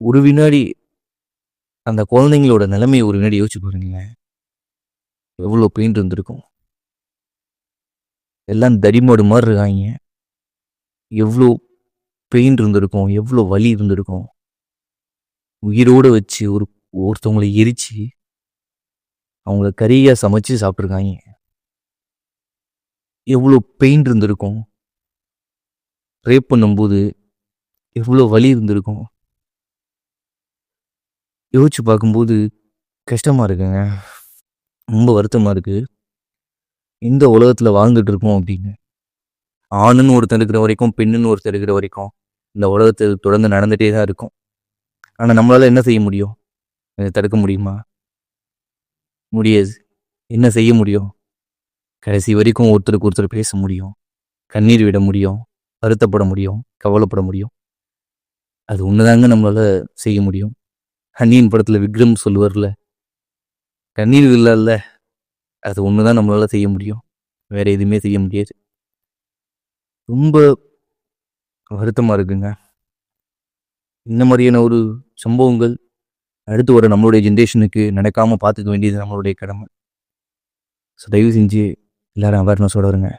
ஒரு வினாடி அந்த குழந்தைங்களோட நிலைமையை ஒரு வினாடி யோசிச்சு பாருங்க எவ்வளோ பெயிண்ட் இருந்திருக்கும். எல்லாம் தடிமாடு மாதிரி இருக்காங்க. எவ்வளோ பெயின் இருந்திருக்கும். எவ்வளோ வலி இருந்திருக்கும். உயிரோடு வச்சு ஒரு ஒருத்தவங்களை எரிச்சு அவங்கள கறியாக சமைச்சு சாப்பிட்ருக்காங்க எவ்வளோ பெயின் இருந்திருக்கும். ரேப் பண்ணும்போது எவ்வளோ வலி இருந்திருக்கும். யோசிச்சு பார்க்கும்போது கஷ்டமாக இருக்குங்க. ரொம்ப வருத்தமாக இருக்குது இந்த உலகத்தில் வாழ்ந்துட்டு இருக்கோம் அப்படின்னு. ஆணுன்னு ஒருத்தர் இருக்கிற வரைக்கும் பெண்ணுன்னு ஒருத்தர் இருக்கிற வரைக்கும் இந்த உலகத்தில் தொடர்ந்து நடந்துகிட்டே தான் இருக்கும். ஆனால் நம்மளால் என்ன செய்ய முடியும்? இதை தடுக்க முடியுமா? முடியாது. என்ன செய்ய முடியும்? கடைசி வரைக்கும் ஒருத்தருக்கு ஒருத்தர் பேச முடியும். கண்ணீர் விட முடியும். வருத்தப்பட முடியும். கவலைப்பட முடியும். அது ஒண்ணுதாங்க நம்மளால் செய்ய முடியும். கண்ணியின் படத்தில் விக்ரம் சொல்லுவார்ல? கண்ணீர் இல்லைல்ல. அது ஒன்று தான் நம்மளால் செய்ய முடியும். வேறு எதுவுமே செய்ய முடியாது. ரொம்ப வருத்தமாக இருக்குங்க. இந்த மாதிரியான ஒரு சம்பவங்கள் அடுத்து வர நம்மளுடைய ஜென்ரேஷனுக்கு நடக்காமல் பார்த்துக்க வேண்டியது நம்மளுடைய கடமை. ஸோ தயவு செஞ்சு எல்லாரும் அவேர்னஸோட வருங்க.